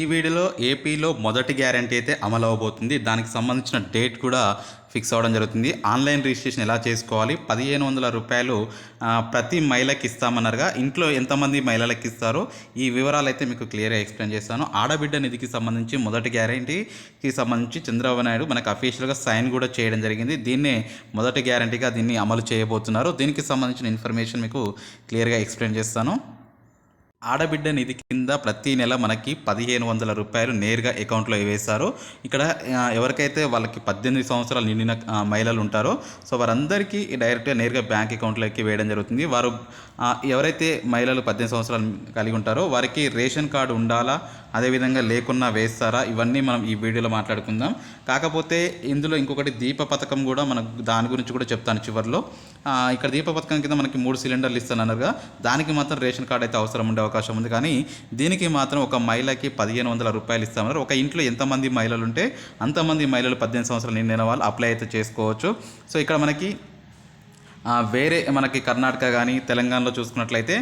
ఈ వీడియోలో ఏపీలో మొదటి గ్యారంటీ అయితే అమలు అవబోతుంది. దానికి సంబంధించిన డేట్ కూడా ఫిక్స్ అవ్వడం జరుగుతుంది. ఆన్లైన్ రిజిస్ట్రేషన్ ఎలా చేసుకోవాలి? పదిహేను వందల రూపాయలు ప్రతి మహిళకి ఇస్తామన్నారుగా. ఇంట్లో ఎంతమంది మహిళలకు ఇస్తారో ఈ వివరాలు అయితే మీకు క్లియర్గా ఎక్స్ప్లెయిన్ చేస్తాను. ఆడబిడ్డ నిధికి సంబంధించి మొదటి గ్యారంటీకి సంబంధించి చంద్రబాబు నాయుడు మనకు అఫీషియల్గా సైన్ కూడా చేయడం జరిగింది. దీన్నే మొదటి గ్యారంటీగా దీన్ని అమలు చేయబోతున్నారు. దీనికి సంబంధించిన ఇన్ఫర్మేషన్ మీకు క్లియర్గా ఎక్స్ప్లెయిన్ చేస్తాను. ఆడబిడ్డ నిధి కింద ప్రతి నెల మనకి పదిహేను వందల రూపాయలు నేరుగా అకౌంట్లో వేస్తారు ఇక్కడ ఎవరికైతే వాళ్ళకి పద్దెనిమిది సంవత్సరాలు నిండిన మహిళలు ఉంటారో సో వారందరికీ డైరెక్ట్గా నేరుగా బ్యాంక్ అకౌంట్లోకి వేయడం జరుగుతుంది. వారు ఎవరైతే మహిళలు పద్దెనిమిది సంవత్సరాలు కలిగి ఉంటారో వారికి రేషన్ కార్డు ఉండాలా? అదేవిధంగా లేకున్నా వేస్తారా? ఇవన్నీ మనం ఈ వీడియోలో మాట్లాడుకుందాం. కాకపోతే ఇందులో ఇంకొకటి దీప పథకం కూడా మనకు దాని గురించి కూడా చెప్తాను చివరిలో. ఇక్కడ దీప పథకం కింద మనకి మూడు సిలిండర్లు ఇస్తానన్నారుగా దానికి మాత్రం రేషన్ కార్డు అయితే అవసరం ఉండే అవకాశం ఉంది. కానీ దీనికి మాత్రం ఒక మహిళకి పదిహేను వందల రూపాయలు ఇస్తామన్నారు ఒక ఇంట్లో ఎంతమంది మహిళలు ఉంటే అంతమంది మహిళలు పద్దెనిమిది సంవత్సరాలు నిండిన వాళ్ళు అప్లై అయితే చేసుకోవచ్చు. సో ఇక్కడ మనకి వేరే మనకి కర్ణాటక కానీ తెలంగాణలో చూసుకున్నట్లయితే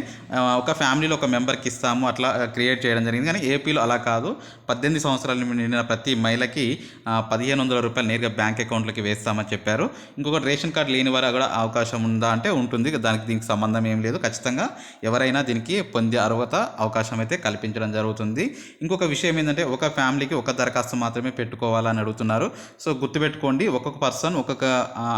ఒక ఫ్యామిలీలో ఒక మెంబర్కి ఇస్తాము అట్లా క్రియేట్ చేయడం జరిగింది. కానీ ఏపీలో అలా కాదు. పద్దెనిమిది సంవత్సరాలు నిండిన ప్రతి మహిళకి పదిహేను వందల రూపాయలు నేరుగా బ్యాంక్ అకౌంట్లోకి వేస్తామని చెప్పారు. ఇంకొకటి రేషన్ కార్డు లేని వారు కూడా అవకాశం ఉందా అంటే ఉంటుంది. దానికి దీనికి సంబంధం ఏం లేదు. ఖచ్చితంగా ఎవరైనా దీనికి పొందే అర్హత అవకాశం అయితే కల్పించడం జరుగుతుంది. ఇంకొక విషయం ఏంటంటే ఒక ఫ్యామిలీకి ఒక దరఖాస్తు మాత్రమే పెట్టుకోవాలని అడుగుతున్నారు. సో గుర్తుపెట్టుకోండి ఒక్కొక్క పర్సన్ ఒక్కొక్క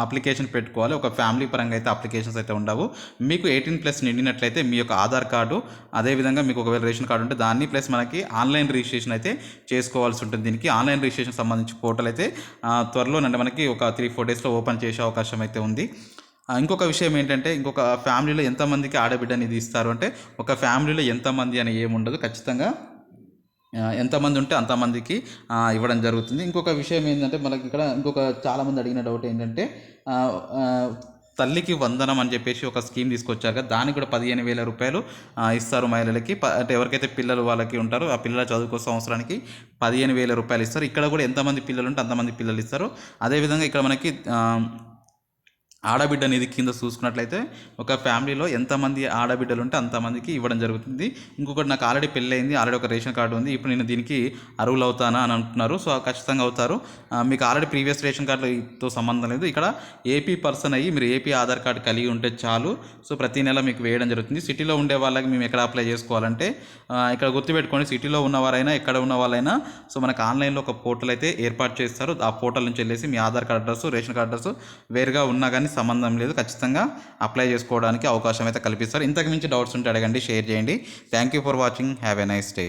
అప్లికేషన్ పెట్టుకోవాలి. ఒక ఫ్యామిలీ పరంగా అయితే అప్లికేషన్స్ అయితే ఉండవు. మీకు ఎయిటీన్ ప్లస్ నిండినట్లయితే మీ యొక్క ఆధార్ కార్డు అదేవిధంగా మీకు ఒకవేళ రేషన్ కార్డు ఉంటే దాన్ని ప్లస్ మనకి ఆన్లైన్ రిజిస్ట్రేషన్ అయితే చేసుకోవాల్సి ఉంటుంది. దీనికి ఆన్లైన్ రిజిస్ట్రేషన్ సంబంధించి పోర్టల్ అయితే త్వరలో అంటే మనకి ఒక త్రీ ఫోర్ డేస్లో ఓపెన్ చేసే అవకాశం అయితే ఉంది. ఇంకొక విషయం ఏంటంటే ఇంకొక ఫ్యామిలీలో ఎంతమందికి ఆడబిడ్డ అనేది ఇస్తారు అంటే ఒక ఫ్యామిలీలో ఎంతమంది అని ఏముండదు ఖచ్చితంగా ఎంతమంది ఉంటే అంతమందికి ఇవ్వడం జరుగుతుంది. ఇంకొక విషయం ఏంటంటే మనకి ఇక్కడ ఇంకొక చాలామంది అడిగిన డౌట్ ఏంటంటే తల్లికి వందనం అని చెప్పేసి ఒక స్కీమ్ తీసుకొచ్చారు కదా దానికి కూడా పదిహేను వేల రూపాయలు ఇస్తారు మహిళలకి. అంటే ఎవరికైతే పిల్లలు వాళ్ళకి ఉంటారో ఆ పిల్లల చదువుకో సంవత్సరానికి పదిహేను వేల రూపాయలు ఇస్తారు. ఇక్కడ కూడా ఎంతమంది పిల్లలు ఉంటే అంతమంది పిల్లలు ఇస్తారు. అదేవిధంగా ఇక్కడ మనకి ఆడబిడ్డ నిధి కింద చూసుకున్నట్లయితే ఒక ఫ్యామిలీలో ఎంతమంది ఆడబిడ్డలు ఉంటే అంతమందికి ఇవ్వడం జరుగుతుంది. ఇంకొకటి నాకు ఆల్రెడీ పెళ్ళయింది ఆల్రెడీ ఒక రేషన్ కార్డు ఉంది. ఇప్పుడు నేను దీనికి అరువులు అవుతానా అని అంటున్నారు. సో ఖచ్చితంగా అవుతారు. మీకు ఆల్రెడీ ప్రీవియస్ రేషన్ కార్డుతో సంబంధం లేదు. ఇక్కడ ఏపీ పర్సన్ అయ్యి మీరు ఏపీ ఆధార్ కార్డు కలిగి ఉంటే చాలు. సో ప్రతి నెల మీకు వేయడం జరుగుతుంది. సిటీలో ఉండే వాళ్ళకి మేము ఎక్కడ అప్లై చేసుకోవాలంటే ఇక్కడ గుర్తుపెట్టుకోండి సిటీలో ఉన్నవారైనా ఎక్కడ ఉన్న వాళ్ళైనా సో మనకు ఆన్లైన్లో ఒక పోర్టల్ అయితే ఏర్పాటు చేస్తారు. ఆ పోర్టల్ నుంచి వెళ్ళేసి మీ Aadhaar card address ration card address వేరుగా ఉన్నా కానీ సంబంధం లేదు. ఖచ్చితంగా అప్లై చేసుకోవడానికి అవకాశం అయితే కల్పిస్తారు. ఇంతకు మించి డౌట్స్ ఉంటే అడగండి షేర్ చేయండి. Thank you for watching have a nice day